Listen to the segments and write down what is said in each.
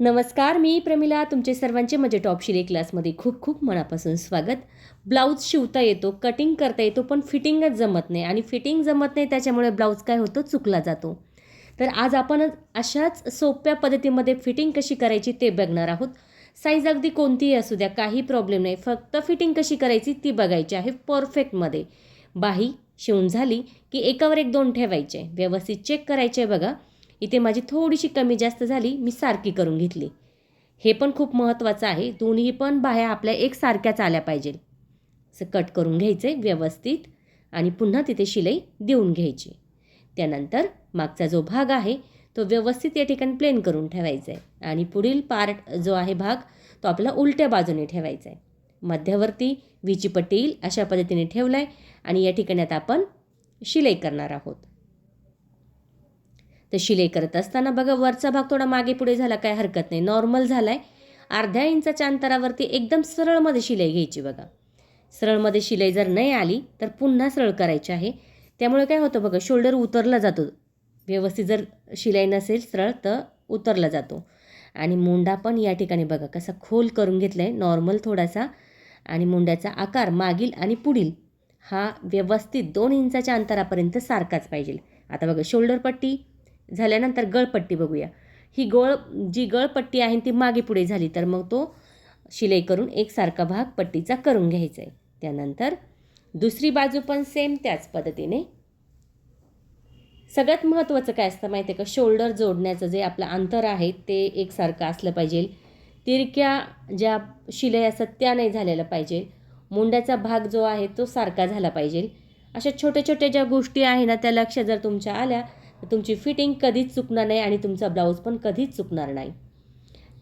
नमस्कार मी प्रमिला. तुमचे सर्वांचे माझे टॉप शिले क्लासमध्ये खूप खूप मनापासून स्वागत. ब्लाऊज शिवता येतो कटिंग करता येतो पण फिटिंगच जमत नाही. आणि फिटिंग जमत नाही त्याच्यामुळे ब्लाऊज काय होतो चुकला जातो. तर आज आपण अशाच सोप्या पद्धतीमध्ये फिटिंग कशी करायची ते बघणार आहोत. साईज अगदी कोणतीही असू द्या काही प्रॉब्लेम नाही. फक्त फिटिंग कशी करायची ती बघायची आहे परफेक्टमध्ये बाही शिवून झाली की एकावर एक दोन ठेवायचे. व्यवस्थित चेक करायचे बघा. इथे माझी थोडीशी कमी जास्त झाली मी सारखी करून घेतली. हे पण खूप महत्त्वाचं आहे दोन्ही पण बाह्या आपल्या एकसारख्याच आल्या पाहिजे असं कट करून घ्यायचे व्यवस्थित आणि पुन्हा तिथे शिलाई देऊन घ्यायची. त्यानंतर मागचा जो भाग आहे तो व्यवस्थित या ठिकाणी प्लेन करून ठेवायचा आहे आणि पुढील पार्ट जो आहे भाग तो आपला उलट्या बाजूने ठेवायचा आहे मध्यवर्ती विची पट्टी येईल अशा पद्धतीने ठेवला आहे आणि या ठिकाणी आता आपण शिलाई करणार आहोत. तर शिलाई करत असताना बघा वरचा भाग थोडा मागे पुढे झाला काय हरकत नाही. नॉर्मल झाला आहे अर्ध्या इंचाच्या अंतरावरती एकदम सरळमध्ये शिलाई घ्यायची बघा. सरळमध्ये शिलाई जर नाही आली तर पुन्हा सरळ करायची आहे. त्यामुळे काय होतं बघा शोल्डर उतरला जातो. व्यवस्थित जर शिलाई नसेल सरळ तर उतरला जातो. आणि मुंडा पण या ठिकाणी बघा कसा खोल करून घेतला आहे नॉर्मल थोडासा. आणि मुंड्याचा आकार मागील आणि पुढील. हा व्यवस्थित दोन इंचाच्या अंतरापर्यंत सारखाच पाहिजे. आता बघा शोल्डर पट्टी झाल्यानंतर गळपट्टी बघूया. ही गळ जी गळपट्टी आहे ती मागे पुढे झाली तर मग तो शिलाई करून एकसारखा भाग पट्टीचा करून घ्यायचा आहे त्यानंतर दुसरी बाजू पण सेम त्याच पद्धतीने. सगळ्यात महत्त्वाचं काय असतं माहिती आहे का? शोल्डर जोडण्याचं जे आपलं अंतर आहे ते एकसारखं असलं पाहिजे. तिरक्या ज्या शिलाई असतात त्या नाही झालेल्या पाहिजे. मुंड्याचा भाग जो आहे तो सारखा झाला पाहिजे. अशा छोट्या छोट्या ज्या गोष्टी आहे ना त्या लक्ष जर तुमच्या आल्या तुमची फिटिंग कधीच चुकणार नाही आणि तुमचा ब्लाऊज पण कधीच चुकणार नाही.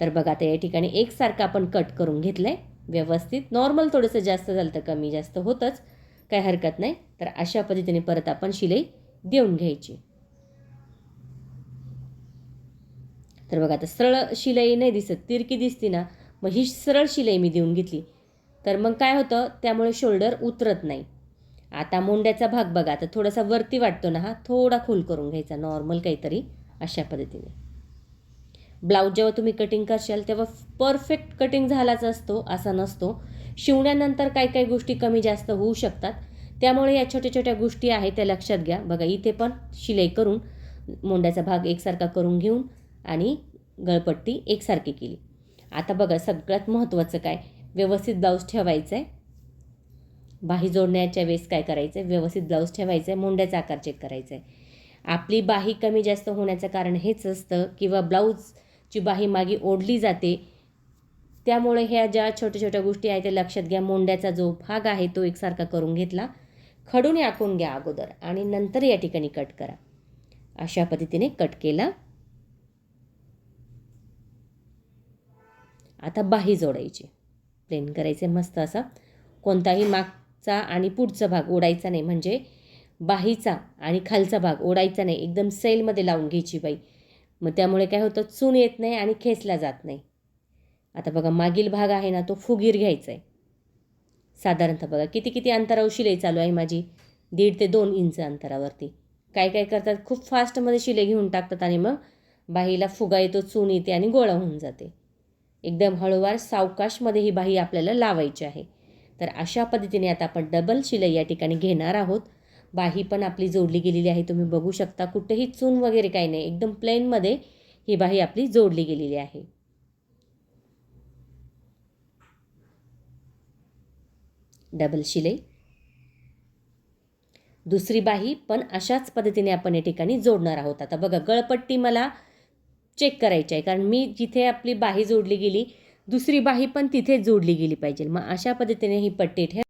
तर बघा आता या ठिकाणी एकसारखं आपण कट करून घेतलं आहे व्यवस्थित नॉर्मल थोडंसं जास्त झालं तर कमी जास्त होतंच. काही हरकत नाही. तर अशा पद्धतीने परत आपण शिलाई देऊन घ्यायची. तर बघा आता सरळ शिलाई नाही दिसत तिरकी दिसती ना मग ही सरळ शिलाई मी देऊन घेतली. तर मग काय होतं? त्यामुळे शोल्डर उतरत नाही. आता मुंड्याचा भाग बघा आता थोडासा वरती वाटतो ना हा थोडा खोल करून घ्यायचा नॉर्मल काहीतरी अशा पद्धतीने. ब्लाऊज जेव्हा तुम्ही कटिंग करशाल तेव्हा परफेक्ट कटिंग झालाच असतो असा नसतो. शिवण्यानंतर काही काही गोष्टी कमी जास्त होऊ शकतात. त्यामुळे या छोट्या छोट्या गोष्टी आहेत त्या लक्षात घ्या. बघा इथे पण शिलाई करून मोंड्याचा भाग एकसारखा करून घेऊन आणि गळपट्टी एकसारखी केली. आता बघा सगळ्यात महत्त्वाचं काय? व्यवस्थित ब्लाऊज ठेवायचं आहे बाही जोडण्याच्या वेळेस काय करायचं आहे व्यवस्थित ब्लाऊज ठेवायचं आहे मुंड्याचा आकार चेक करायचा आहे आपली बाही कमी जास्त होण्याचं कारण हेच असतं किंवा ब्लाऊजची बाही मागे ओढली जाते. त्यामुळे ह्या ज्या छोट्या छोट्या गोष्टी आहेत त्या लक्षात घ्या. मुंड्याचा जो भाग आहे तो एकसारखा करून घेतला. खडून आखून घ्या अगोदर आणि नंतर या ठिकाणी कट करा. अशा पद्धतीने कट केला. आता बाही जोडायची. प्लेन करायचे मस्त असा. कोणताही माग चा आणि पुढचा भाग ओढायचा नाही. म्हणजे बाहीचा आणि खालचा भाग ओढायचा नाही. एकदम सेलमध्ये लावून घ्यायची बाई. मग त्यामुळे काय होतं? चून येत नाही आणि खेचला जात नाही. आता बघा मागील भाग आहे ना तो फुगीर घ्यायचा आहे. साधारणतः बघा किती किती अंतरावर शिलाई चालू आहे माझी? दीड ते दोन इंच अंतरावरती. काय काय करतात? खूप फास्टमध्ये शिलाई घेऊन टाकतात आणि मग बाहीला फुगा येतो चून येते आणि गोळा होऊन जाते. एकदम हळूवार सावकाशमध्ये ही बाही आपल्याला लावायची आहे. तर अशा पद्धतीने आता आपण डबल शिलाई या ठिकाणी घेणार आहोत. बाही पण आपली जोडली गेलेली आहे तुम्ही बघू शकता. कुठेही चून वगैरे काही नाही एकदम प्लेनमध्ये ही बाही आपली जोडली गेलेली आहे. डबल शिलाई. दुसरी बाही पण अशाच पद्धतीने आपण या ठिकाणी जोडणार आहोत. आता बघा गळपट्टी मला चेक करायची आहे कारण मी जिथे आपली बाही जोडली गेली दुसरी बाही पण तिथे जोडली गेली पाहिजे. मग अशा पद्धतीने ही पट्टी ठेव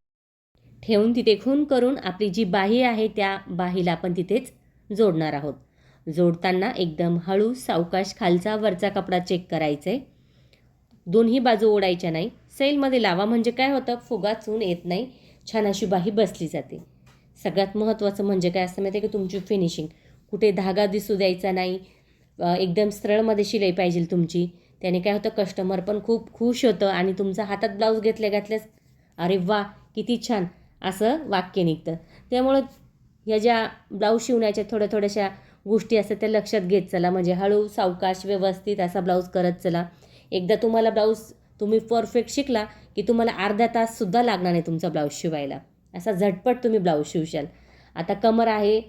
ठेवून तिथे खून करून आपली जी बाही आहे त्या बाहीला आपण तिथेच जोडणार आहोत. जोडताना एकदम हळू सावकाश खालचा वरचा कपडा चेक करायचा आहे दोन्ही बाजू ओढायच्या नाही. सैलमध्ये लावा म्हणजे काय होतं? फुगा चून येत नाही. छान अशी बाही बसली जाते. सगळ्यात महत्त्वाचं म्हणजे काय असतं माहिती आहे की तुमची फिनिशिंग कुठे धागा दिसू द्यायचा नाही. एकदम सरळमध्ये शिलाई पाहिजे तुमची. त्याने काय होतं कस्टमर पण खूप खुश होतं आणि तुमचा हातात ब्लाऊज घेतल्या घातल्यास अरे वा किती छान असं वाक्य निघतं. त्यामुळं ह्या ज्या ब्लाऊज शिवण्याच्या थोड्या थोड्याशा गोष्टी असतात त्या लक्षात घेत चला. म्हणजे हळू सावकाश व्यवस्थित असा ब्लाऊज करत चला. एकदा तुम्हाला ब्लाऊज तुम्ही परफेक्ट शिकला की तुम्हाला अर्धा ताससुद्धा लागणार नाही तुमचा ब्लाऊज शिवायला. असा झटपट तुम्ही ब्लाऊज शिवशाल. आता कमर आहे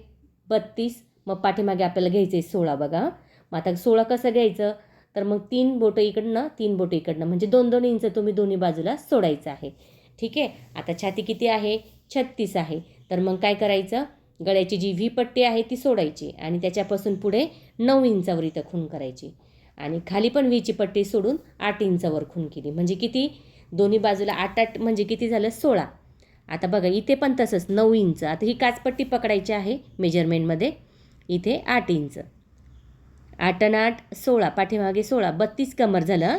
बत्तीस मग पाठीमागे आपल्याला घ्यायचं आहे सोळा बघा. मग आता सोळा कसं घ्यायचं? तर मग तीन बोटं इकडनं तीन बोटं इकडनं. म्हणजे दोन दोन इंच तुम्ही दोन्ही बाजूला सोडायचं आहे. ठीक आहे? आता छाती किती आहे? छत्तीस आहे. तर मग काय करायचं? गळ्याची जी व्ही पट्टी आहे ती सोडायची आणि त्याच्यापासून पुढे नऊ इंचावर इथं खून करायची. आणि खाली पण व्हीची पट्टी सोडून आठ इंचावर खून केली. म्हणजे किती? दोन्ही बाजूला आठ आठ म्हणजे किती झालं? सोळा. आता बघा इथे पण तसंच नऊ इंच. आता ही काचपट्टी पकडायची आहे मेजरमेंटमध्ये. इथे आठ इंच. आठ आणि आठ सोळा पाठीमागे सोळा बत्तीस कमर झालं.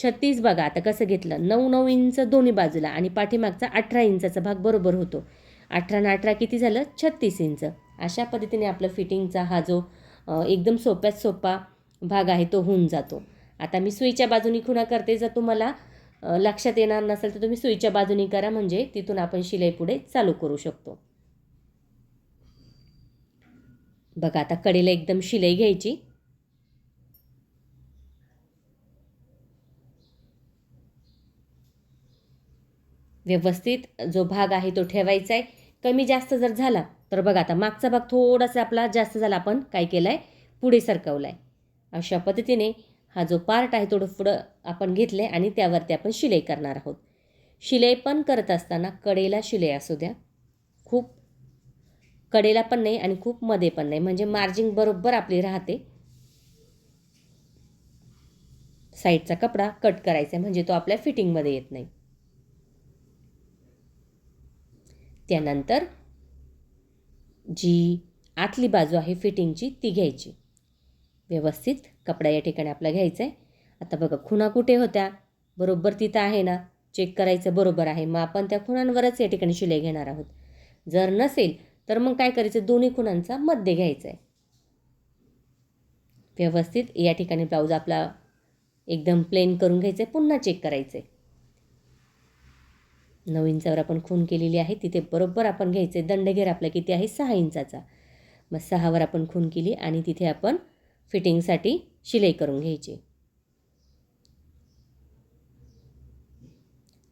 छत्तीस बघा आता कसं घेतलं? नऊ नऊ इंच दोन्ही बाजूला आणि पाठीमागचा अठरा इंचाचा भाग बरोबर होतो. अठरा आणि अठरा किती झालं? छत्तीस इंच. अशा पद्धतीने आपलं फिटिंगचा हा जो एकदम सोप्यात सोपा भाग आहे तो होऊन जातो. आता मी सुईच्या बाजूनी खुणा करते जर तुम्हाला लक्षात येणार नसेल तर तुम्ही सुईच्या बाजूनी करा म्हणजे तिथून आपण शिलाई पुढे चालू करू शकतो. बघा आता कडेला एकदम शिलाई घ्यायची. व्यवस्थित जो भाग आहे तो ठेवायचा आहे. कमी जास्त जर झाला तर बघा आता मागचा भाग थोडासा आपला जास्त झाला आपण काय केलं आहे पुढे सरकवला आहे अशा पद्धतीने हा जो पार्ट आहे थोडं पुढं आपण घेतलं आहे आणि त्यावरती आपण शिलाई करणार आहोत. शिलाई पण करत असताना कडेला शिलाई असू द्या. खूप कडेला पण नाही आणि खूप मध्ये पण नाही. म्हणजे मार्जिंग बरोबर आपली राहते. साईडचा कपडा कट करायचा आहे म्हणजे तो आपल्या फिटिंगमध्ये येत नाही. त्यानंतर जी आतली बाजू आहे फिटिंगची ती घ्यायची. व्यवस्थित कपडा या ठिकाणी आपला घ्यायचा आहे आता बघा खुणा कुठे होत्या? बरोबर तिथं आहे ना? चेक करायचं बरोबर आहे. मग आपण त्या खुणांवरच या ठिकाणी शिलाई घेणार आहोत. जर नसेल तर मग काय करायचं? दोन्ही खुणांचा मध्ये घ्यायचा आहे व्यवस्थित या ठिकाणी ब्लाऊज आपला एकदम प्लेन करून घ्यायचं आहे पुन्हा चेक करायचं आहे नऊ इंचावर आपण खून केलेली आहे तिथे बरोबर आपण घ्यायचे. दंडघेर आपला किती आहे? सहा इंचाचा. मग सहावर आपण खून केली आणि तिथे आपण फिटिंगसाठी शिलाई करून घ्यायची.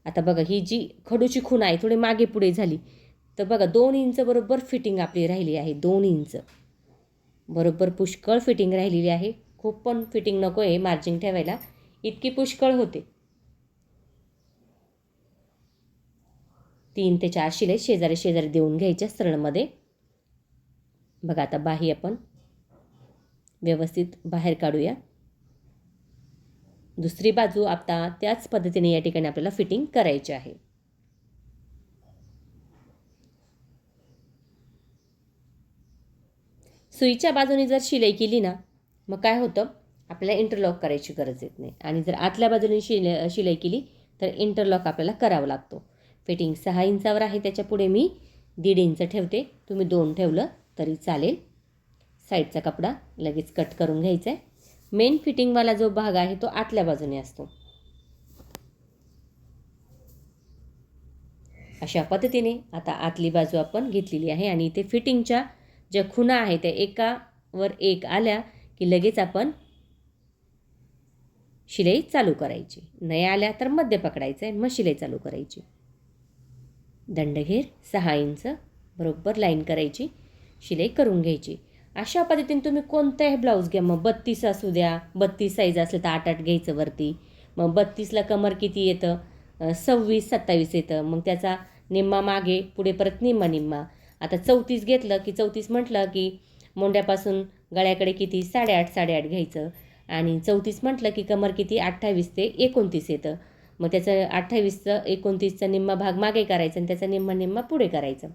आता बघा ही जी खडूची खूण आहे थोडी मागे पुढे झाली. तर बघा दोन इंच बरोबर फिटिंग आपली राहिली आहे दोन इंच. बरोबर पुष्कळ फिटिंग राहिलेली आहे. खूप पण फिटिंग नको आहे मार्जिंग ठेवायला. इतकी पुष्कळ होते. तीन ते चार शिलाई शेजारी शेजारी देऊन घ्यायच्या सरळमध्ये. बघा आता बाही आपण व्यवस्थित बाहेर काढूया. दुसरी बाजू आता त्याच पद्धतीने या ठिकाणी आपल्याला फिटिंग करायची आहे. सुईच्या बाजूने जर शिलाई केली ना मग काय होतं? आपल्याला इंटरलॉक करायची गरज येत नाही. आणि जर आतल्या बाजूने शिल शिलाई केली तर इंटरलॉक आपल्याला करावा लागतो. फिटिंग सहा इंचावर आहे त्याच्या पुढे मी दीड इंच ठेवते. तुम्ही दोन ठेवलं तरी चालेल. साईडचा कपडा लगेच कट करून घ्यायचा आहे मेन फिटिंगवाला जो भाग आहे तो आतल्या बाजूने असतो. अशा पद्धतीने आता आतली बाजू आपण घेतलेली आहे आणि इथे फिटिंगच्या ज्या खुणा आहे त्या एकावर एक आल्या की लगेच आपण शिलाई चालू करायची. नाही आल्या तर मध्य पकडायचं आहे मग शिलाई चालू करायची. दंडघेर सहा इंच बरोबर लाईन करायची शिलाई करून घ्यायची. अशा पद्धतीने तुम्ही कोणताही ब्लाऊज घ्या. मग बत्तीस असू द्या बत्तीस साईज असेल तर आठ आठ घ्यायचं वरती. मग बत्तीसला कमर किती येतं? सव्वीस सत्तावीस येतं. मग त्याचा निम्मा मागे पुढे परत निम्मा निम्मा. आता चौतीस घेतलं की चौतीस म्हटलं की मोंड्यापासून गळ्याकडे किती? साडेआठ साडेआठ घ्यायचं. आणि चौतीस म्हटलं की कमर किती? अठ्ठावीस ते एकोणतीस येतं. मग त्याचं अठ्ठावीसचं एकोणतीसचा निम्मा भाग मागे करायचा आणि त्याचा निम्मा निम्मा पुढे करायचं.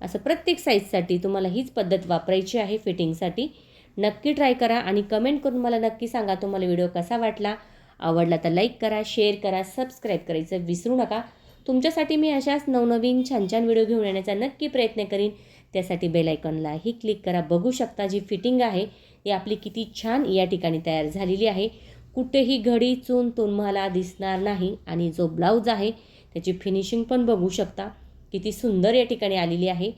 असं प्रत्येक साईजसाठी तुम्हाला हीच पद्धत वापरायची आहे फिटिंगसाठी. नक्की ट्राय करा आणि कमेंट करून मला नक्की सांगा तुम्हाला व्हिडिओ कसा वाटला. आवडला तर लाईक करा शेअर करा सबस्क्राईब करायचं विसरू नका. तुमच्यासाठी मी अशाच नवनवीन छान छान व्हिडिओ घेऊन येण्याचा नक्की प्रयत्न करीन. त्यासाठी बेलायकॉनलाही क्लिक करा. बघू शकता जी फिटिंग आहे ती आपली किती छान या ठिकाणी तयार झालेली आहे. कुठेही घडी चून तुम्हाला दिसणार नाही आणि जो ब्लाऊज आहे त्याची फिनिशिंग पण बघू शकता. किती सुंदर या ठिकाणी आलेली आहे.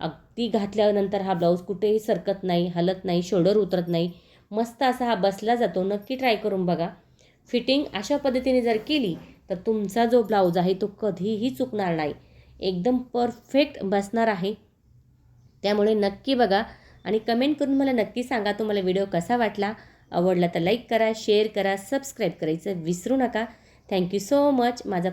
अगदी घातल्यानंतर हा ब्लाऊज कुठेही सरकत नाही हलत नाही शोल्डर उतरत नाही. मस्त असा हा बसला जातो. नक्की ट्राय करून बघा. फिटिंग अशा पद्धतीने जर केली तर तुमचा जो ब्लाऊज आहे तो कधीही चुकणार नाही. एकदम परफेक्ट बसणार आहे. त्यामुळे नक्की बघा आणि कमेंट करून मला नक्की सांगा तुम्हाला व्हिडिओ कसा वाटला? आवडला तर लाईक करा शेअर करा सबस्क्राईब करायचं विसरू नका. थँक्यू सो मच माझा